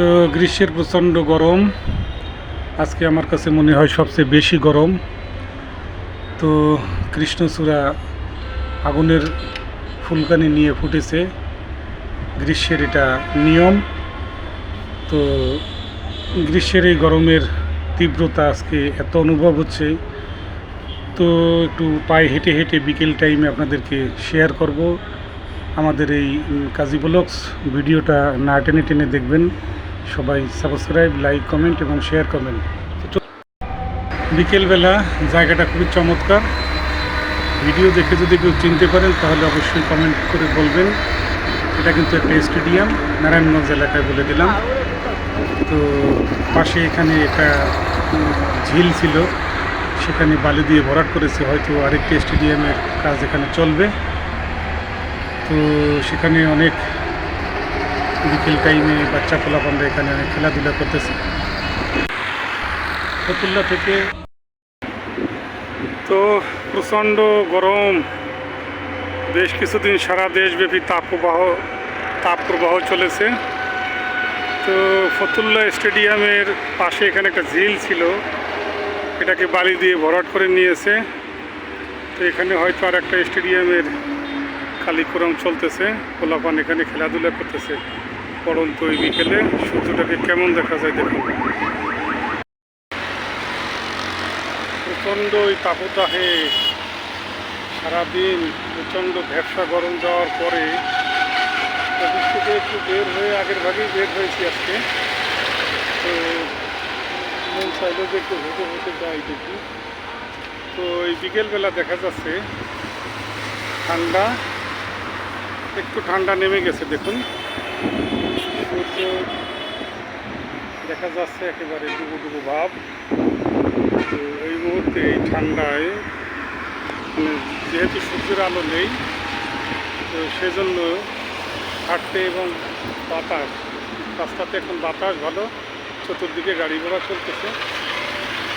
তো গ্রীষ্মের প্রচণ্ড গরম। আজকে আমার কাছে মনে হয় সবচেয়ে বেশি গরম। তো কৃষ্ণচূড়া আগুনের ফুলকানি নিয়ে ফুটেছে। গ্রীষ্মের এটা নিয়ম। তো গ্রীষ্মের এই গরমের তীব্রতা আজকে এত অনুভব হচ্ছে। তো একটু পায়ে হেঁটে হেঁটে বিকেল টাইমে আপনাদেরকে শেয়ার করব। আমাদের এই কাজী ব্লগস ভিডিওটা না টেনে টেনে দেখবেন। সবাই সাবস্ক্রাইব লাইক কমেন্ট এবং শেয়ার করবেন বিকেলবেলা জায়গাটা খুবই চমৎকার। ভিডিও দেখে যদি কেউ চিনতে পারেন, তাহলে অবশ্যই কমেন্ট করে বলবেন। এটা কিন্তু একটা স্টেডিয়াম, নারায়ণগঞ্জ এলাকায় বলে দিলাম। তো পাশে এখানে একটা ঝিল ছিল। সেখানে বালি দিয়ে ভরাট করেছে। হয়তো আরেকটি স্টেডিয়ামের কাজ এখানে চলবে। তো সেখানে অনেক বিকেল টাইমে বাচ্চা পোলাপানরা এখানে খেলাধুলা করতেছে। ফতুল্লা থেকে তো প্রচণ্ড গরম। বেশ কিছুদিন সারা দেশব্যাপী তাপপ্রবাহ তাপ প্রবাহ চলেছে। তো ফতুল্লা স্টেডিয়ামের পাশে এখানে একটা ঝিল ছিল। এটাকে বালি দিয়ে ভরাট করে নিয়েছে। তো এখানে হয়তো আর একটা স্টেডিয়ামের কালিক্রম চলতেছে। পোলাপান এখানে খেলাধুলা করতেছে। পড়ন্ত ওই বিকেলে, সূর্যটাকে কেমন দেখা যায় দেখুন। প্রচণ্ড ওই তাপদাহে সারাদিন প্রচণ্ড ভ্যাবসা গরম যাওয়ার পরে অফিস থেকে একটু বের হয়ে আগের ভাগেই বের হয়েছি আজকে। তো মন চাইলো যে একটু হেঁটে হেঁটে যাই দেখি। তো এই বিকেলবেলা দেখা যাচ্ছে ঠান্ডা, একটু ঠান্ডা নেমে গেছে দেখুন। সূর্য দেখা যাচ্ছে একেবারে ডুবু ডুবু ভাব। তো এই মুহূর্তে এই ঠান্ডায় মানে যেহেতু সূর্যের আলো নেই, তো সেজন্য হাঁটতে এবং বাতাস, রাস্তাতে এখন বাতাস ভালো, চতুর্দিকে গাড়ি ঘোড়া চলতেছে।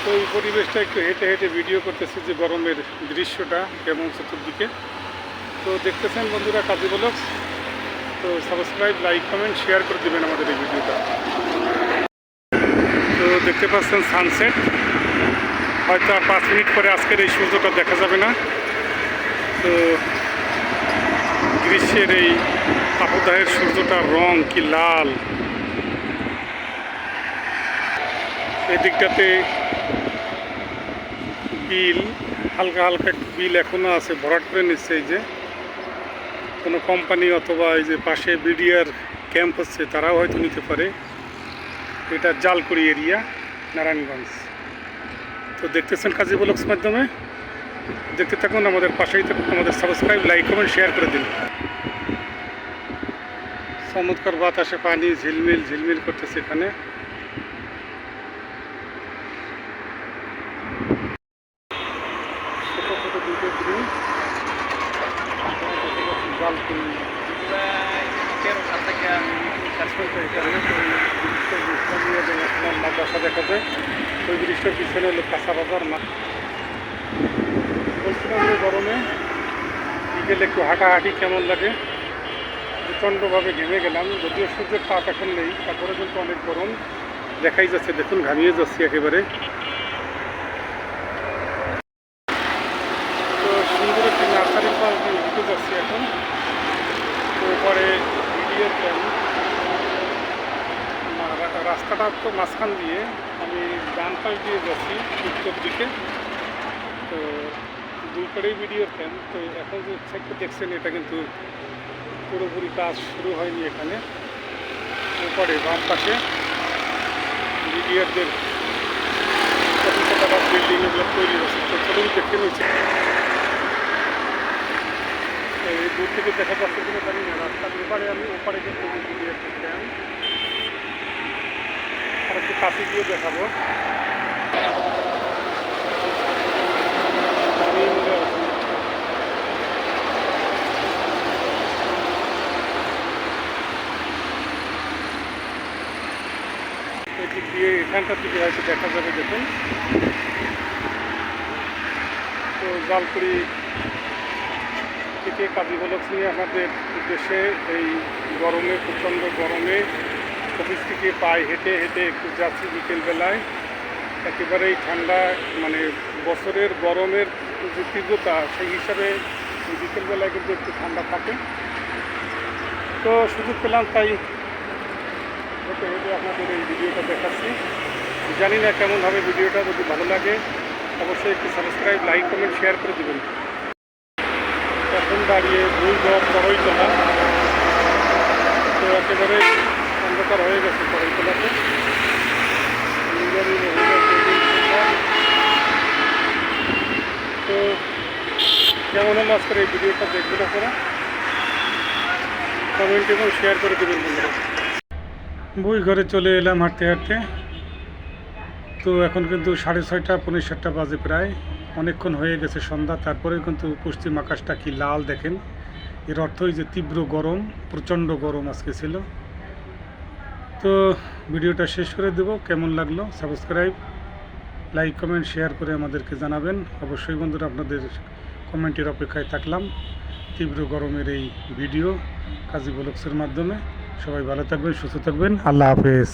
তো এই পরিবেশটা একটু হেঁটে হেঁটে ভিডিও করতেছি যে গরমের দৃশ্যটা কেমন চতুর্দিকে। তো দেখতেছেন বন্ধুরা, কাজী ব্লগস তো সাবস্ক্রাইব লাইক কমেন্ট শেয়ার করে দেবেন আমাদের এই ভিডিওটা। তো দেখতে পাচ্ছেন সানসেট হয়তো আর পাঁচ মিনিট পরে আজকের এই সূর্যটা দেখা যাবে না। তো গ্রীষ্মের এই তাপদাহের সূর্যটার রং কি লাল। এই দিকটাতে বিল, হালকা হালকা বিল এখনও আছে, ভরাট করে নিচ্ছে এই যে। কোনো কোম্পানি অথবা এই যে পাশে বিডিআর ক্যাম্প হচ্ছে, তারাও হয়তো নিতে পারে। এটা জালকুড়ি এরিয়া, নারায়ণগঞ্জ। তো দেখতেছেন কাজী ব্লগস মাধ্যমে। দেখতে থাকুন, আমাদের পাশেই থাকুন, আমাদের সাবস্ক্রাইব লাইক কমেন্ট শেয়ার করে দিন। চমৎকার বাতাসে পানি ঝিলমিল ঝিলমিল করতেছে এখানে। মাদ্রাসা দেখা যায় ওই ব্রিজটার পিছনে হলো কাঁচা বাজার বলছিলাম যে গরমে বিকেলে একটু হাঁটাহাঁটি কেমন লাগে? প্রচণ্ডভাবে ঘেমে গেলাম, যদিও সূর্যের তাপ এখন নেই, তারপরে কিন্তু অনেক গরম দেখাই যাচ্ছে, দেখুন, ঘামিয়ে যাচ্ছি একেবারে তো সুন্দর একটি নার্সারি পার্ক ঘুরতে যাচ্ছি এখন তো পরে ভিডিও ক্যাম্প রাস্তাটা তো মাঝখান দিয়ে। আমি ডান পাশ দিয়ে যাচ্ছি উত্তর দিকে। তো দুই পাড়েই ভিডিও ক্যাম্প তো এখন যে সাইডটা দেখছেন, এটা কিন্তু পুরোপুরি কাজ শুরু হয়নি এখানে। উপরে, বাম পাশে টাকার বিল্ডিং এগুলো তৈরি হচ্ছে। তো চলুন দেখে নিচ্ছে এই দূর থেকে দেখা যাচ্ছে কিনা জানি না। রাস্তার এপারে আমি ওপারে ক্যাম্প আর একটু কাছে গিয়ে দেখাবো। দিয়ে এখানটার দিকে হয়তো দেখা যাবে, দেখুন। তো জালকুড়ি থেকে কাজী বলক নিয়ে আমাদের দেশে এই গরমে, প্রচণ্ড গরমে অফিস থেকে পায়ে হেঁটে হেঁটে একটু যাচ্ছি বিকেলবেলায়। একেবারেই ঠান্ডা মানে বছরের গরমের যে তীব্রতা, সেই হিসাবে বিকেলবেলায় কিন্তু একটু ঠান্ডা থাকে। তো সুযোগ পেলাম, তাই হেঁটে হেঁটে আপনাদের এই ভিডিওটা দেখাচ্ছি। জানি না কেমন হবে ভিডিওটা যদি ভালো লাগে, অবশ্যই একটু সাবস্ক্রাইব লাইক কমেন্ট শেয়ার করে দেবেন। এখন দাঁড়িয়ে দুই ঘর চড়াইতলা তো একেবারে অন্ধকার হয়ে গেছে চড়াইতলাতে নিজেরই মহিলা building সুন্দর। তো কেমন হলো আজকের এই ভিডিওটা দেখবেন আপনারা। কমেন্ট এবং শেয়ার করে দেবেন বন্ধুরা। বই ঘরে চলে এলাম হাঁটতে হাঁটতে। তো এখন কিন্তু সাড়ে ছয়টা পনেরো সাতটা বাজে প্রায়। অনেকক্ষণ হয়ে গেছে সন্ধ্যা, তারপরে কিন্তু পশ্চিম আকাশটা কি লাল দেখেন। এর অর্থই যে তীব্র গরম, প্রচণ্ড গরম আজকে ছিল। তো ভিডিওটা শেষ করে দেব। কেমন লাগল সাবস্ক্রাইব, লাইক, কমেন্ট শেয়ার করে আমাদেরকে জানাবেন। অবশ্যই বন্ধুরা আপনাদের কমেন্টের অপেক্ষায় থাকলাম। তীব্র গরমের এই ভিডিও কাজী ব্লগসের মাধ্যমে। সবাই ভালো থাকবেন, সুস্থ থাকবেন। আল্লাহ হাফেজ।